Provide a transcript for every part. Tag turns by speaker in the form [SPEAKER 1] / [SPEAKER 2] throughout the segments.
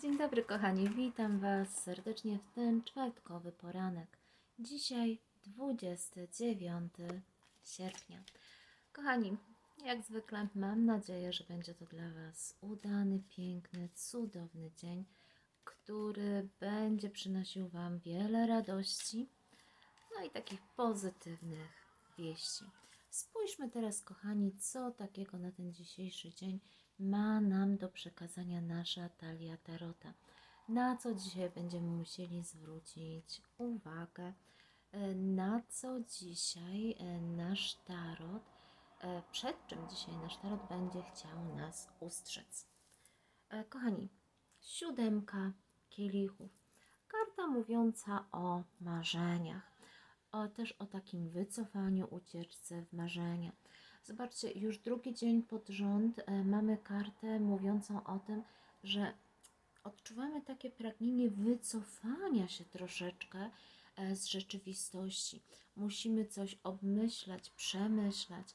[SPEAKER 1] Dzień dobry kochani, witam Was serdecznie w ten czwartkowy poranek. Dzisiaj 29 sierpnia. Kochani, jak zwykle mam nadzieję, że będzie to dla Was udany, piękny, cudowny dzień, który będzie przynosił Wam wiele radości, no i takich pozytywnych wieści. Spójrzmy teraz, kochani, co takiego na ten dzisiejszy dzień ma do przekazania nasza talia Tarota. Na co dzisiaj będziemy musieli zwrócić uwagę, e, na co dzisiaj e, nasz tarot, e, przed czym dzisiaj nasz tarot będzie chciał nas ustrzec. Kochani, siódemka kielichów. Karta mówiąca o marzeniach, o, też o takim wycofaniu, ucieczce w marzenia. Zobaczcie, już drugi dzień pod rząd e, mamy kartę mówiącą o tym, że odczuwamy takie pragnienie wycofania się troszeczkę e, z rzeczywistości. Musimy coś obmyślać, przemyślać.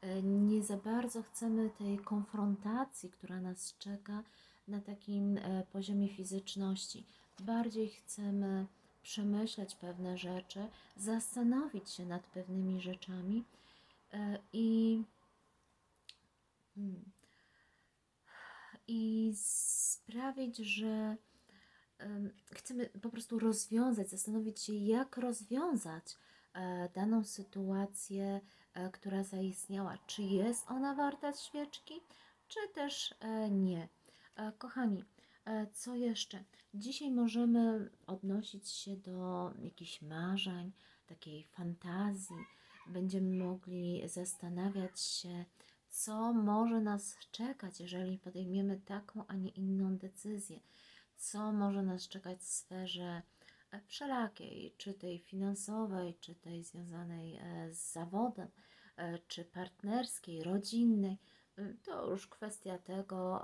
[SPEAKER 1] E, Nie za bardzo chcemy tej konfrontacji, która nas czeka na takim poziomie fizyczności. Bardziej chcemy przemyśleć pewne rzeczy, zastanowić się nad pewnymi rzeczami i, hmm, i sprawić, że em, chcemy po prostu rozwiązać, zastanowić się, jak rozwiązać e, daną sytuację, e, która zaistniała. Czy jest ona warta świeczki, czy też e, nie. E, Kochani, e, co jeszcze? Dzisiaj możemy odnosić się do jakichś marzeń, takiej fantazji. Będziemy mogli zastanawiać się, co może nas czekać, jeżeli podejmiemy taką, a nie inną decyzję. Co może nas czekać w sferze e, wszelakiej, czy tej finansowej, czy tej związanej e, z zawodem, e, czy partnerskiej, rodzinnej. To już kwestia tego,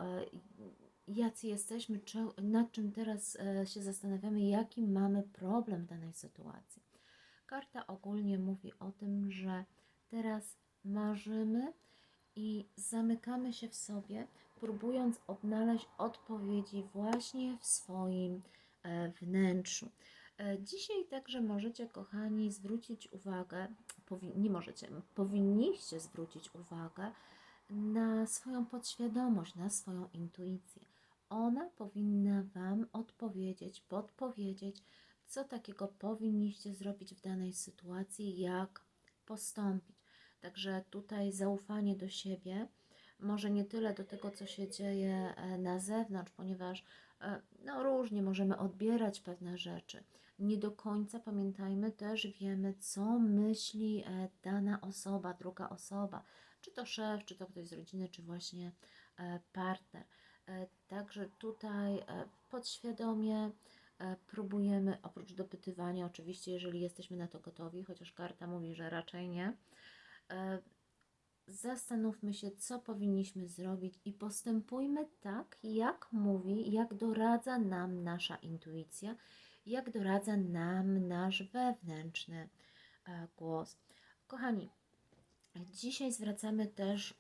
[SPEAKER 1] jacy jesteśmy, nad czym teraz się zastanawiamy, jaki mamy problem w danej sytuacji. Karta ogólnie mówi o tym, że teraz marzymy i zamykamy się w sobie, próbując odnaleźć odpowiedzi właśnie w swoim e, wnętrzu. E, Dzisiaj także możecie, kochani, zwrócić uwagę, nie możecie, powinniście zwrócić uwagę na swoją podświadomość, na swoją intuicję. Ona powinna Wam odpowiedzieć, podpowiedzieć, co takiego powinniście zrobić w danej sytuacji, jak postąpić. Także tutaj zaufanie do siebie, może nie tyle do tego, co się dzieje e, na zewnątrz, ponieważ e, no, różnie możemy odbierać pewne rzeczy. Nie do końca pamiętajmy też, wiemy, co myśli e, dana osoba, druga osoba, czy to szef, czy to ktoś z rodziny, czy właśnie partner. Także tutaj podświadomie próbujemy, oprócz dopytywania, oczywiście, jeżeli jesteśmy na to gotowi, chociaż karta mówi, że raczej nie, e, zastanówmy się, co powinniśmy zrobić i postępujmy tak, jak mówi, jak doradza nam nasza intuicja, jak doradza nam nasz wewnętrzny e, głos. Kochani, dzisiaj zwracamy też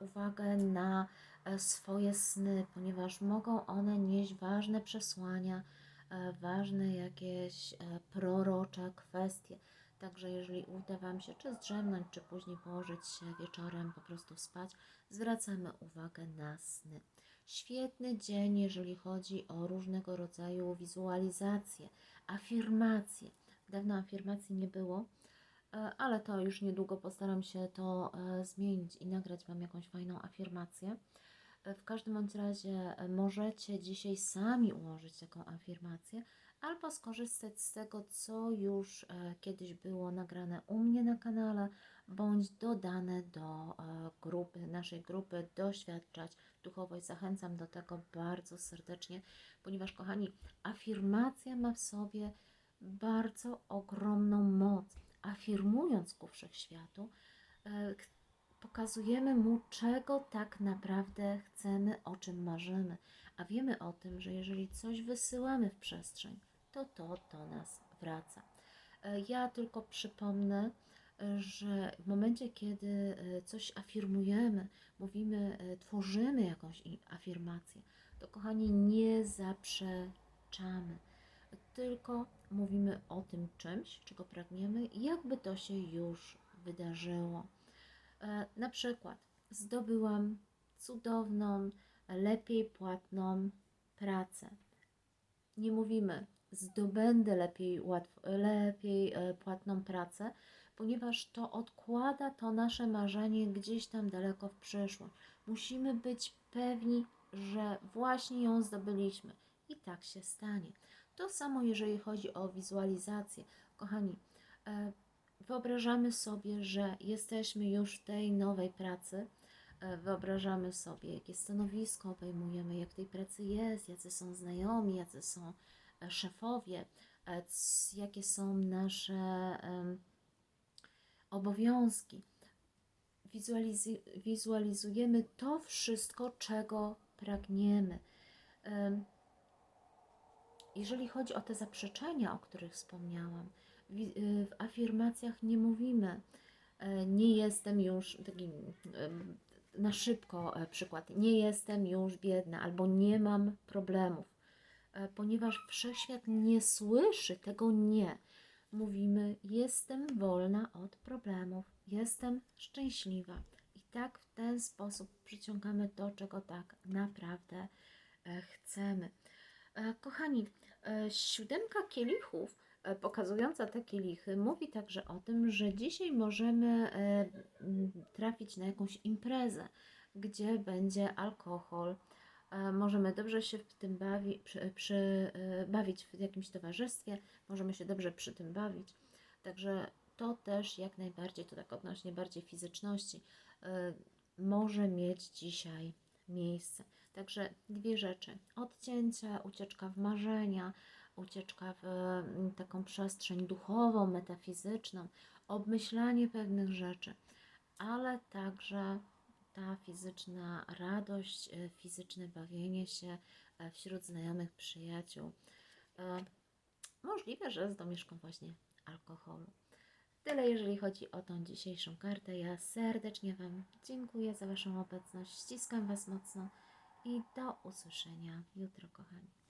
[SPEAKER 1] uwagę na e, swoje sny, ponieważ mogą one nieść ważne przesłania, e, ważne jakieś e, prorocze kwestie. Także jeżeli uda Wam się czy zdrzemnąć, czy później położyć się wieczorem, po prostu spać, zwracamy uwagę na sny. Świetny dzień, jeżeli chodzi o różnego rodzaju wizualizacje, afirmacje. Dawno afirmacji nie było, e, ale to już niedługo postaram się to e, zmienić i nagrać Wam jakąś fajną afirmację. W każdym bądź razie e, możecie dzisiaj sami ułożyć taką afirmację, albo skorzystać z tego, co już e, kiedyś było nagrane u mnie na kanale, bądź dodane do e, grupy, naszej grupy Doświadczać Duchowość. Zachęcam do tego bardzo serdecznie, ponieważ, kochani, afirmacja ma w sobie bardzo ogromną moc. Afirmując ku wszechświatu, ch- pokazujemy mu, czego tak naprawdę chcemy, o czym marzymy. A wiemy o tym, że jeżeli coś wysyłamy w przestrzeń, to to do nas wraca. E, Ja tylko przypomnę, e, że w momencie, kiedy e, coś afirmujemy, mówimy, tworzymy jakąś afirmację, to kochani, nie zaprzeczamy, tylko mówimy o tym czymś, czego pragniemy, jakby to się już wydarzyło. E, Na przykład zdobyłam cudowną, lepiej płatną pracę. Nie mówimy zdobędę lepiej, łatw, lepiej e, płatną pracę, ponieważ to odkłada to nasze marzenie gdzieś tam daleko w przyszłość. Musimy być pewni, że właśnie ją zdobyliśmy i tak się stanie. To samo, jeżeli chodzi o wizualizację. Kochani, e, wyobrażamy sobie, że jesteśmy już w tej nowej pracy. E, Wyobrażamy sobie, jakie stanowisko obejmujemy, jak tej pracy jest, jacy są znajomi, jacy są e, szefowie, e, jakie są nasze obowiązki. Wizualizujemy to wszystko, czego pragniemy. Em, jeżeli chodzi o te zaprzeczenia, o których wspomniałam, w afirmacjach nie mówimy, e, nie jestem już, taki na szybko e, przykład, nie jestem już biedna albo nie mam problemów, E, ponieważ wszechświat nie słyszy tego nie. Mówimy, jestem wolna od problemów, jestem szczęśliwa. I tak w ten sposób przyciągamy to, czego tak naprawdę chcemy. Kochani, siódemka kielichów, pokazująca te kielichy, mówi także o tym, że dzisiaj możemy e, trafić na jakąś imprezę, gdzie będzie alkohol. E, Możemy dobrze się w tym bawi, przy, przy, e, bawić w jakimś towarzystwie, możemy się dobrze przy tym bawić. Także to też jak najbardziej, to tak odnośnie bardziej fizyczności, e, może mieć dzisiaj miejsce. Także dwie rzeczy: odcięcie, ucieczka w marzenia, ucieczka w mm, taką przestrzeń duchową, metafizyczną, obmyślanie pewnych rzeczy, ale także ta fizyczna radość, e, fizyczne bawienie się e, wśród znajomych, przyjaciół. E, Możliwe, że z domieszką właśnie alkoholu. Tyle, jeżeli chodzi o tą dzisiejszą kartę. Ja serdecznie Wam dziękuję za Waszą obecność, ściskam Was mocno i do usłyszenia jutro, kochani.